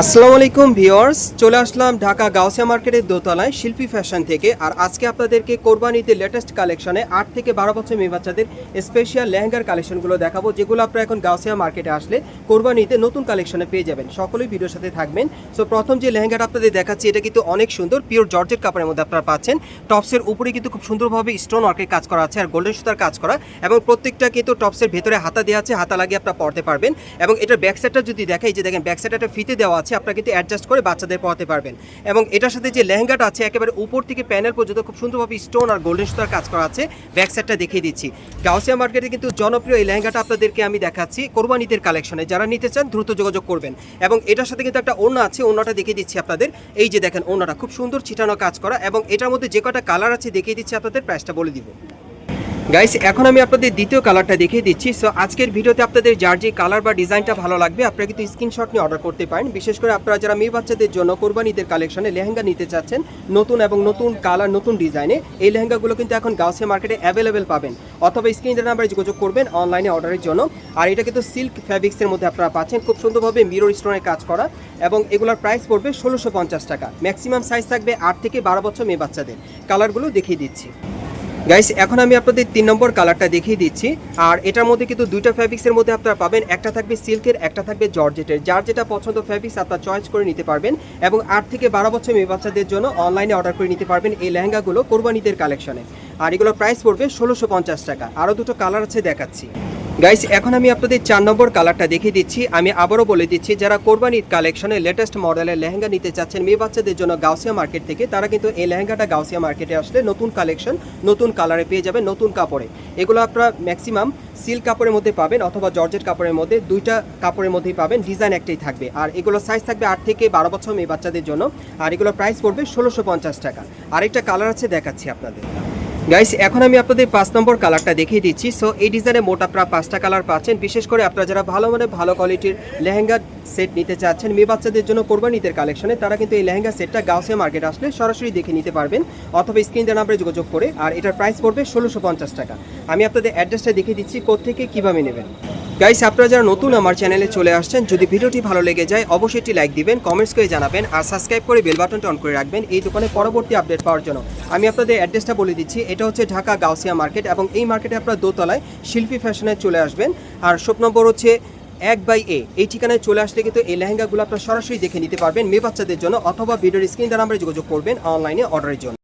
আসসালামু আলাইকুম ভিউয়ার্স, চলে আসলাম ঢাকা গাউসিয়া মার্কেটের দোতলায় শিল্পী ফ্যাশন থেকে। আর আজকে আপনাদেরকে কোরবানিতে লেটেস্ট কালেকশনে আট থেকে বারো বছর মেয়ে বাচ্চাদের স্পেশাল লেহেঙ্গার কালেকশনগুলো দেখাবো, যেগুলো আপনারা এখন গাউসিয়া মার্কেটে আসলে কোরবানিতে নতুন কালেকশনে পেয়ে যাবেন। সকলেই ভিডিওর সাথে থাকবেন। সো প্রথম যে লেহেঙ্গাটা আপনাদের দেখাচ্ছি, এটা কিন্তু অনেক সুন্দর পিওর জর্জেট কাপড়ের মধ্যে আপনারা পাচ্ছেন। টপসের উপরে কিন্তু খুব সুন্দরভাবে স্টোন ওয়ার্কের কাজ করা আছে আর গোল্ডেন সুতার কাজ করা। এবং প্রত্যেকটা কিন্তু টপসের ভেতরে হাতা দেওয়া আছে, হাতা লাগিয়ে আপনারা পড়তে পারবেন। এবং এটার ব্যাক সাইডটা যদি দেখে যে দেখেন ব্যাক সাইডে একটা ফিতে দেওয়া আছে, আপনারা কিন্তু অ্যাডজাস্ট করে বাচ্চাদের পড়াতে পারবেন। এবং এটার সাথে যে লেহেঙ্গাটা আছে, একেবারে উপর থেকে প্যানেল পর্যন্ত খুব সুন্দরভাবে স্টোন আর গোল্ডেন সুতার কাজ করা আছে ব্যাক সাইডটা দেখিয়ে দিচ্ছি। গাউসিয়া মার্কেটে কিন্তু জনপ্রিয় এই লেহেঙ্গাটা আপনাদেরকে আমি দেখাচ্ছি কোরবানিদের কালেকশনে যারা নিতে চান, দ্রুত যোগাযোগ করবেন। এবং এটার সাথে কিন্তু একটা ওড়না আছে, ওড়নাটা দেখিয়ে দিচ্ছি আপনাদের। এই যে দেখেন, ওড়নাটা খুব সুন্দর ছিটানো কাজ করা এবং এটার মধ্যে যে কটা কালার আছে দেখিয়ে দিচ্ছি আপনাদের প্রাইসটা বলে দিব। গাইস এখন আমি আপনাদের দ্বিতীয় কালারটা দেখিয়ে দিচ্ছি। সো আজকের ভিডিওতে আপনাদের যার যে কালার বা ডিজাইনটা ভালো লাগবে, আপনারা কিন্তু স্ক্রিনশট নিয়ে অর্ডার করতে পারেন। বিশেষ করে আপনারা যারা মেয়ে বাচ্চাদের জন্য কোরবানিদের কালেকশনে লেহেঙ্গা নিতে চাচ্ছেন, নতুন এবং নতুন কালার নতুন ডিজাইনে, এই লেহেঙ্গাগুলো কিন্তু এখন গাউসিয়া মার্কেটে অ্যাভেলেবেল পাবেন। অথবা স্ক্রিনের নাম্বারে যোগাযোগ করবেন অনলাইনে অর্ডারের জন্য। আর এটা কিন্তু সিল্ক ফ্যাব্রিক্সের মধ্যে আপনারা পাচ্ছেন। খুব সুন্দরভাবে মিরর স্টোনের কাজ করা এবং এগুলোর প্রাইস পড়বে ষোলোশো টাকা। ম্যাক্সিমাম সাইজ থাকবে আট থেকে বারো বছর মেয়ে বাচ্চাদের। কালারগুলো দেখিয়ে দিচ্ছি। গাইস এখন আমি আপনাদের তিন নম্বর কালারটা দেখিয়ে দিচ্ছি। আর এটার মধ্যে কিন্তু দুইটা ফ্যাব্রিক্সের মধ্যে আপনারা পাবেন। একটা থাকবে সিল্কের একটা থাকবে জর্জেটের যার যেটা পছন্দ ফ্যাব্রিক্স আপনারা চয়েস করে নিতে পারবেন। এবং আট থেকে বারো বছর মেয়ে বাচ্চাদের জন্য অনলাইনে অর্ডার করে নিতে পারবেন এই লেহেঙ্গাগুলো কোরবানিদের কালেকশনে আর এগুলোর প্রাইস পড়বে ষোলোশো টাকা। আরও দুটো কালার আছে দেখাচ্ছি। গাইস এখন আমি আপনাদের চার নম্বর কালারটা দেখিয়ে দিচ্ছি। আমি আবারও বলে দিচ্ছি, যারা কোরবানির কালেকশনের লেটেস্ট মডেলের লেহেঙ্গা নিতে চাচ্ছেন মেয়ে বাচ্চাদের জন্য গাউসিয়া মার্কেট থেকে, তারা কিন্তু এই লেহেঙ্গাটা গাউসিয়া মার্কেটে আসলে নতুন কালেকশন নতুন কালারে পেয়ে যাবেন নতুন কাপড়ে। এগুলো আপনারা ম্যাক্সিমাম সিল্ক কাপড়ের মধ্যে পাবেন অথবা জর্জেট কাপড়ের মধ্যে, দুইটা কাপড়ের মধ্যেই পাবেন ডিজাইন একটাই থাকবে। আর এগুলো সাইজ থাকবে আট থেকে বারো বছর মেয়ে বাচ্চাদের জন্য, আর এগুলো প্রাইস পড়বে ষোলোশো পঞ্চাশ টাকা। আরেকটা কালার আছে দেখাচ্ছি আপনাদের। গাইস এখন আমি আপনাদের পাঁচ নম্বর কালারটা দেখিয়ে দিচ্ছি। সো এই ডিজাইনে মোট আপনারা পাঁচটা কালার পাচ্ছেন। বিশেষ করে আপনারা যারা ভালো মানে ভালো কোয়ালিটির লেহেঙ্গা সেট নিতে চাচ্ছেন, মেয়ে বাচ্চাদের জন্য করবেন কোরবানিদের কালেকশনে তারা কিন্তু এই লেহেঙ্গা সেটটা গাউসিয়া মার্কেট আসলে সরাসরি দেখে নিতে পারবেন। অথবা স্ক্রিন দেওয়ার নাম্বারে যোগাযোগ করে, আর এটার প্রাইস পড়বে ষোলোশো টাকা। আমি আপনাদের অ্যাড্রেসটা দেখিয়ে দিচ্ছি কোথেকে কীভাবে নেবেন। গাইস আপনারা যারা নতুন আমার চ্যানেলে চলে আসছেন, যদি ভিডিওটি ভালো লেগে যায়, অবশ্যই একটি লাইক দিবেন কমেন্টস করে জানাবেন, আর সাবস্ক্রাইব করে বেল বাটনটা অন করে রাখবেন এই দোকানে পরবর্তী আপডেট পাওয়ার জন্য। আমি আপনাদের অ্যাড্রেসটা বলে দিচ্ছি, এটা হচ্ছে ঢাকা গাউসিয়া মার্কেট এবং এই মার্কেটে আপনারা দোতলায় শিল্পী ফ্যাশনে চলে আসবেন। আর শপ নম্বর হচ্ছে এক বাই এ এই ঠিকানায় চলে আসলে কিন্তু এই লেহেঙ্গাগুলো আপনারা সরাসরি দেখে নিতে পারবেন মেয়ে বাচ্চাদের জন্য অথবা ভিডিওর স্ক্রিন দ্বারা আমরা যোগাযোগ করবেন অনলাইনে অর্ডারের জন্য।